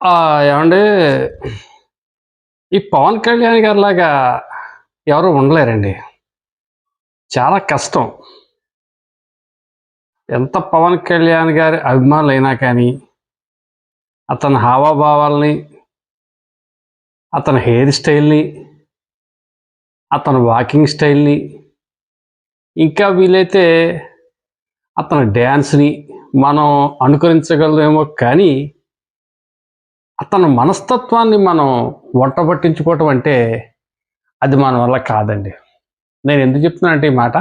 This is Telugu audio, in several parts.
ఏమండి ఈ పవన్ కళ్యాణ్ గారిలాగా ఎవరు ఉండలేరండి. చాలా కష్టం. ఎంత పవన్ కళ్యాణ్ గారి అభిమానులైనా కానీ, అతని హావభావాలని అతని హెయిర్ స్టైల్‌ని, అతని వాకింగ్ స్టైల్‌ని, ఇంకా వీలైతే అతని డ్యాన్స్‌ని మనం అనుకరించగలమేమో కానీ, అతను మనస్తత్వాన్ని మనం వంట పట్టించుకోవటం అంటే, అది మన వల్ల కాదండి. నేను ఎందుకు చెప్తున్నానంటే ఈ మాట,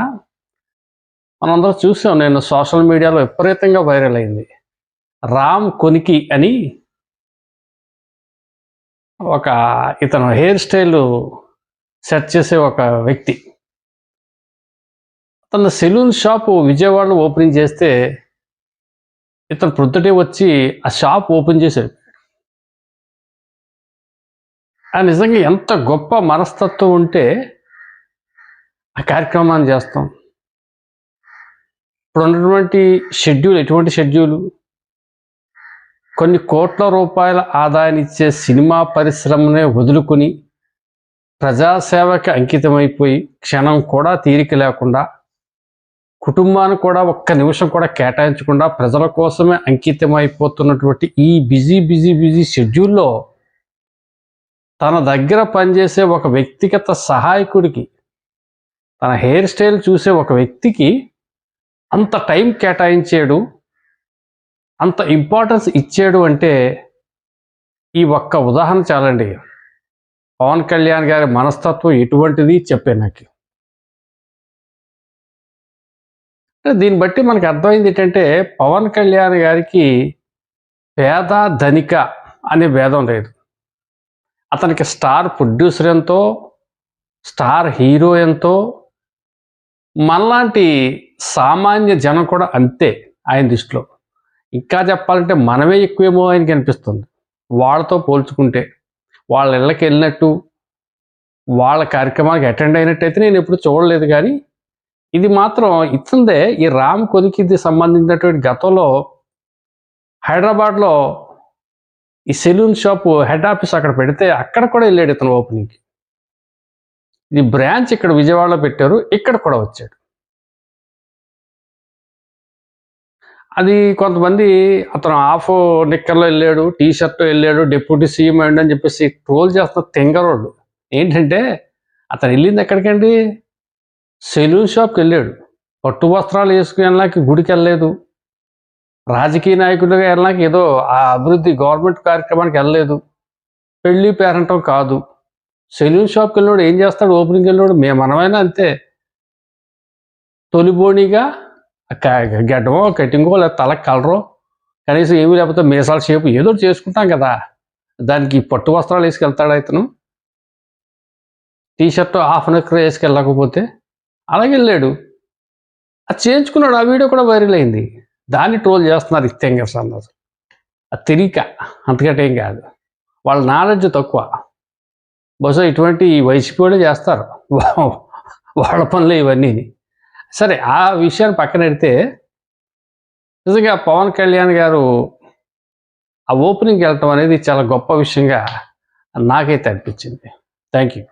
మనందరం చూసాం నేను సోషల్ మీడియాలో విపరీతంగా వైరల్ అయింది. రామ్ కొనికి అని ఒక ఇతను హెయిర్ స్టైలు సెట్ చేసే ఒక వ్యక్తి. తన సెలూన్ షాపు విజయవాడలో ఓపెనింగ్ చేస్తే, ఇతను ప్రొద్దుటే వచ్చి ఆ షాప్ ఓపెన్ చేశాడు. ఆ నిజంగా ఎంత గొప్ప మనస్తత్వం ఉంటే, ఆ కార్యక్రమాన్ని చేస్తాం. ఇప్పుడున్నటువంటి షెడ్యూల్ ఎటువంటి షెడ్యూలు? కొన్ని కోట్ల రూపాయల ఆదాయాన్నిచ్చే సినిమా పరిశ్రమనే వదులుకొని, ప్రజాసేవకి అంకితమైపోయి, క్షణం కూడా తీరిక లేకుండా, కుటుంబాన్ని కూడా ఒక్క నిమిషం కూడా కేటాయించకుండా ప్రజల కోసమే అంకితమైపోతున్నటువంటి ఈ బిజీ, బిజీ, బిజీ షెడ్యూల్‌లో తన దగ్గర పనిచేసే ఒక వ్యక్తిగత సహాయకుడికి, తన హెయిర్ స్టైల్ చూసే ఒక వ్యక్తికి అంత టైం కేటాయించాడు. అంత ఇంపార్టెన్స్ ఇచ్చాడు అంటే, ఈ ఒక్క ఉదాహరణ చాలండి. పవన్ కళ్యాణ్ గారి మనస్తత్వం ఎటువంటిది చెప్పే నాకు దీన్ని బట్టి మనకు అర్థమైంది ఏంటంటే, పవన్ కళ్యాణ్ గారికి పేద, ధనిక అనే భేదం లేదు. అతనికి స్టార్ ప్రొడ్యూసర్ ఎంతో, స్టార్ హీరో ఎంతో, మనలాంటి సామాన్య జనం కూడా అంతే ఆయన దృష్టిలో. ఇంకా చెప్పాలంటే మనమే ఎక్కువేమో ఆయనకి అనిపిస్తుంది. వాళ్ళతో పోల్చుకుంటే. వాళ్ళ ఇళ్ళకి వెళ్ళినట్టు, వాళ్ళ కార్యక్రమానికి అటెండ్ అయినట్టయితే నేను ఎప్పుడు చూడలేదు కానీ, ఇది మాత్రం ఇతందే ఈ రామ్ కొనికిది సంబంధించినటువంటి గతంలో హైదరాబాద్‌లో ఈ సెలూన్ షాపు హెడ్ ఆఫీస్ అక్కడ పెడితే అక్కడ కూడా వెళ్ళాడు ఇతను ఓపెనింగ్‌కి. ఈ బ్రాంచ్ ఇక్కడ విజయవాడలో పెట్టారు. ఇక్కడ కూడా వచ్చాడు. అది కొంతమంది అతను ఆఫ్ నిక్కర్‌లో వెళ్ళాడు, టీ షర్ట్‌లో వెళ్ళాడు, డిప్యూటీ సీఎం అయ్యాడు అని చెప్పేసి ట్రోల్ చేస్తున్న తెంగరోళ్ళు ఏంటంటే అతను వెళ్ళింది ఎక్కడికండి? సెలూన్ షాప్‌కి వెళ్ళాడు. పట్టు వస్త్రాలు వేసుకుని గుడికి వెళ్ళలేదు. రాజకీయ నాయకుడిగా వెళ్ళడానికి ఏదో ఆ అభివృద్ధి గవర్నమెంట్ కార్యక్రమానికి వెళ్ళలేదు. పెళ్ళి పేరంటం కాదు. సెలూన్ షాప్‌కి వెళ్ళినోడు ఏం చేస్తాడు? ఓపెనింగ్‌కి వెళ్ళినోడు మేము మనమైనా అంతే. తొలిబోనిగా గడ్డమో గెడ్డమో, కటింగో లేదా తలకు కలరో, కనీసం ఏమీ లేకపోతే మీసాల షేపు ఏదో చేసుకుంటాం కదా! దానికి పట్టు వస్త్రాలు వేసుకెళ్తాడు ఇతను? టీ షర్ట్ హాఫ్ నిక్కర్ వేసుకెళ్ళకపోతే అలాగే వెళ్ళాడు. అది చేయించుకున్నాడు. ఆ వీడియో కూడా వైరల్ అయింది. దాన్ని ట్రోల్ చేస్తున్నారు ఈ అన్నారు. అది తెలియక అంతకంటే ఏం కాదు. వాళ్ళ నాలెడ్జ్ తక్కువ. బహుశా ఇటువంటి వైసీపీ వాళ్ళే చేస్తారు. వాళ్ళ పనులు ఇవన్నీ సరే ఆ విషయాన్ని పక్కన పెడితే, నిజంగా పవన్ కళ్యాణ్ గారు ఆ ఓపెనింగ్‌కి వెళ్ళటం అనేది చాలా గొప్ప విషయంగా నాకైతే అనిపించింది. Thank you.